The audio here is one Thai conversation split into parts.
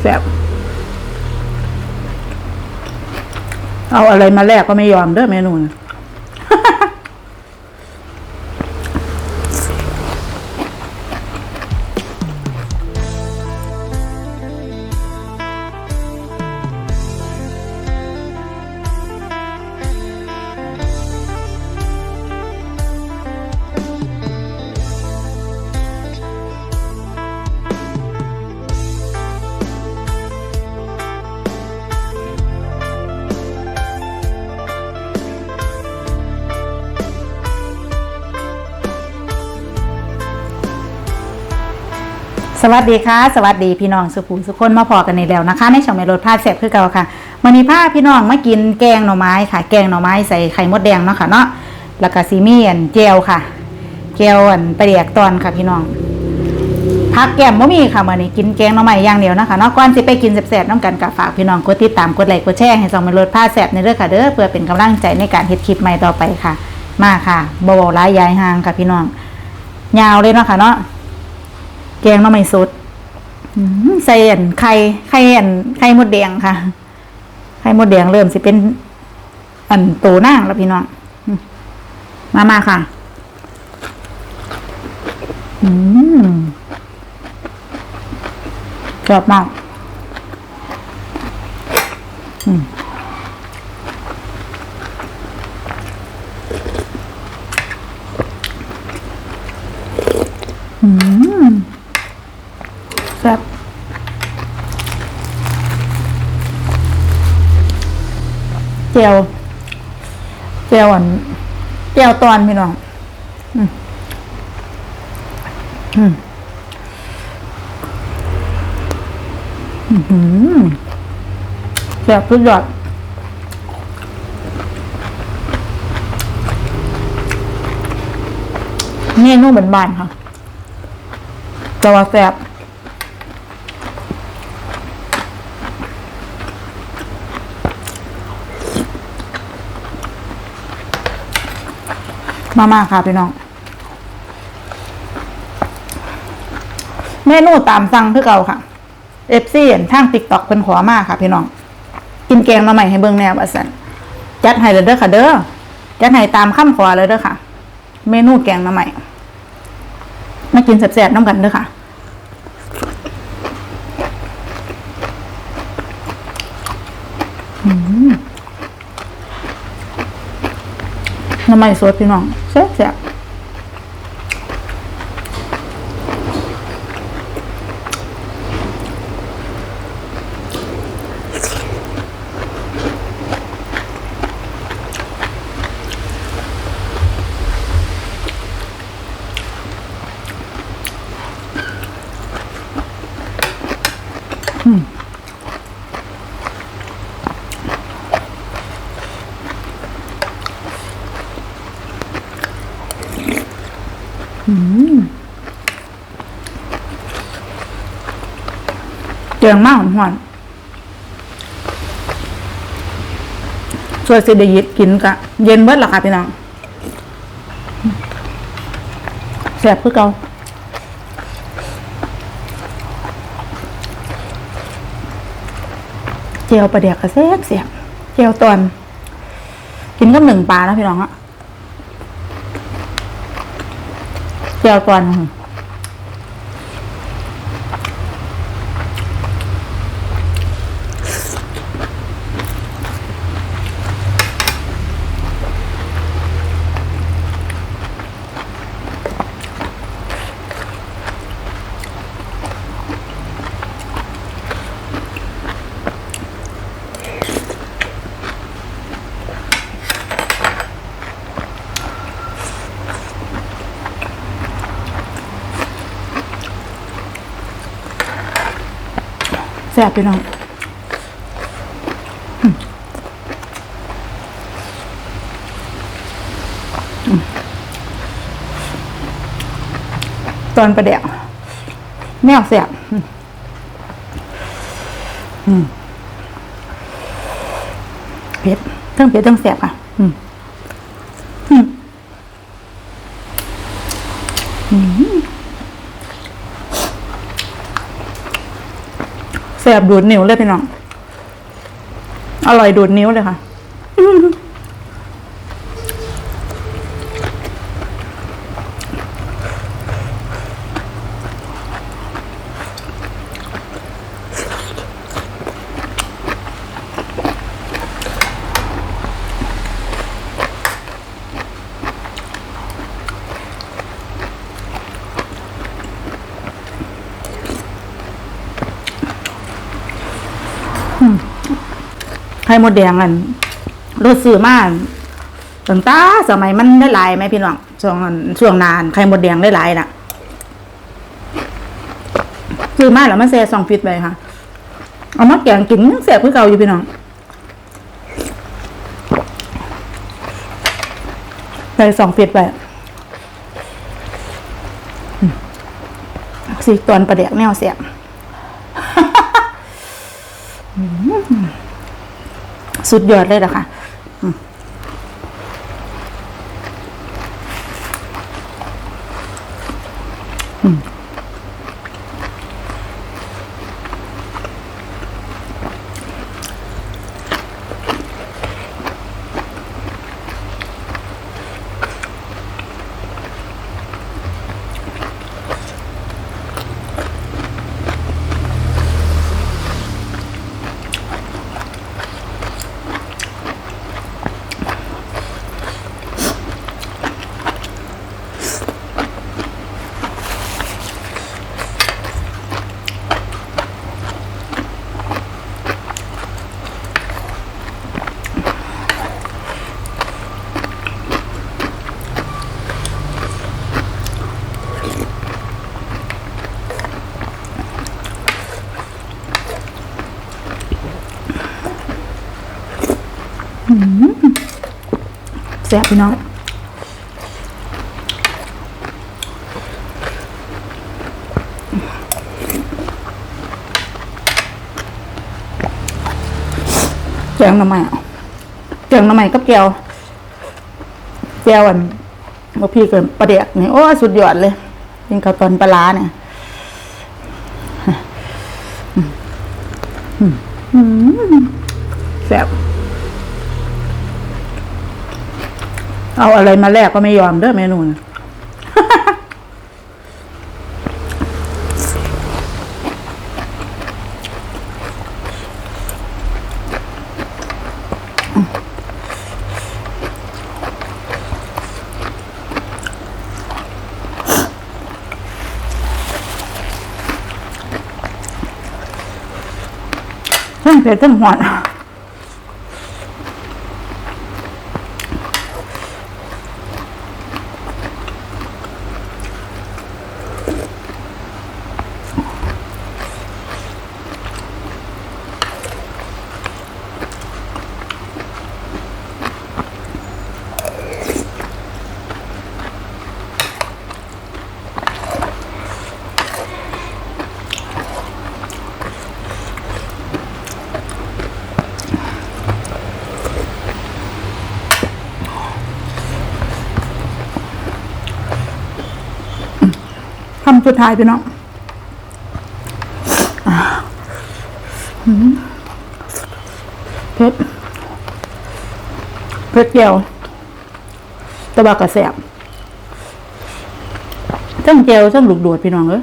แซ่บเอาอะไรมาแลกก็ไม่ยอมเด้อเมนูนะ สวัสดีค่ะสวัสดีพี่น้องสุภูสุคนมาพอกันในแล้วนะคะ ในช่องเมโลดพาแซ่บคือเก่าค่ะวันนี้พาพี่น้องมากินแกงหน่อไม้ค่ะ แกงหน่อไม้ใส่ไข่มดแดงเนาะค่ะเนาะแล้วก็ซีเมียนเจลค่ะเจลอันปลาเดียกตอนค่ะพี่น้องพักแก้มบ่มีค่ะมื้อนี้กินแกงหน่อไม้อย่างเดียวนะคะเนาะก่อนสิไปกินแซ่บๆน้ำกันกับฝากพี่น้องกดติดตามกดไลค์กดแชร์ให้ช่องเมโลดพาแซ่บในเด้องค่ะเด้อเพื่อเป็นกำลังใจในการเฮ็ดคลิปใหม่ต่อไปค่ะ มาค่ะบ่เว้าหลายยายห่างค่ะพี่น้องยาวเลยเนาะค่ะเนาะ แกงน่อไม้สดใส่อันไข่ไข่อันไข่มดแดงค่ะ ไข่มดแดงเริ่มสิเป็น อันโตนางแล้วพี่น้องมมามาค่ะ อืมชอบมาก อืมอืม แซ่บเจียวเจียวอันเจียวตอนพี่น้อง อืมอืมอื้อหือแซ่บสุดยอดเมนูบ้านค่ะแต่ว่าแซ่บ มามาค่ะพี่น้อง เมนูตามสั่งคือเก่าค่ะเอฟซีทางติ๊กต็อกเพิ่นขอมาค่ะพี่น้อง กินแกงมาใหม่ให้เบิ่งแนวว่าซั่นจัดให้เลยเด้อค่ะ เด้อจัดให้ตามคำขอเลยเด้อค่ะ เมนูแกงมาใหม่มากินแซ่บๆน้ำกันเด้อค่ะ น้ำมันสดพี่น้องแซ่บ เจียงมากหอนๆส่วนสิได้ยิดกินกะ เย็นเบิดละค่ะพี่น้องแซ่บคือเกาเจียวปลาเดียกกระแซ่บเสียบเจียวตอน กินกับหนึ่งปลานะพี่น้องอะ เจีย ซ่บพี่น้องตอนประเดี๋ยวแมวแซ่บเผ็ดทั้งเผ็ดทั้งแซ่บค่ะ อืม อืม แบบดูดนิ้วเลยพี่น้อง อร่อยดูดนิ้วเลยค่ะ ไข่มดแดงอันรสซื้อมาตั้งตาสมัยมันได้หลายไหมพี่น้องช่วงอันช่วงนานไข่มดแดงได้หลายน่ะซื้อมาแล้วมันแซ่ซองฟิตไปค่ะ เอามาแกงกินยังแซ่บคือเก่าอยู่พี่น้องใส่สองฟิตไปสีตอนประเดกแนวแซ่บ สุดยอดเลยนะคะอืมอืม แซ่บพี่น้องแกงหน่อไม้แกงหน่อไม้กับแกวแกวอันว่าพี่เกินประเดียกนี่โอ้สุดยอดเลยกินข้าวตอนปลาเนี่ยอืมอืมแซ่บ เอาอะไรมาแลกก็ไม่ยอมเด้อเมนูนะเผ็ดทั้งหวา สุดท้ายพี่น้องอ่าอืมเผ็ดเผ็ดเดียวตะบากกระแสบทั้งเจลทั้งลูกโดดพี่น้องเอ้ย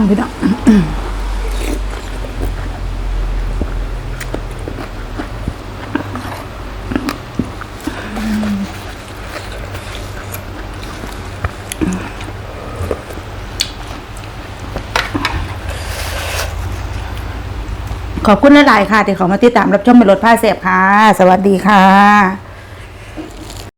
งพี่น้องขอบคุณหลาย ๆ ค่ะ ที่เขามาติดตามรับชมเป็นรถผ้าแสบค่ะ สวัสดีค่ะ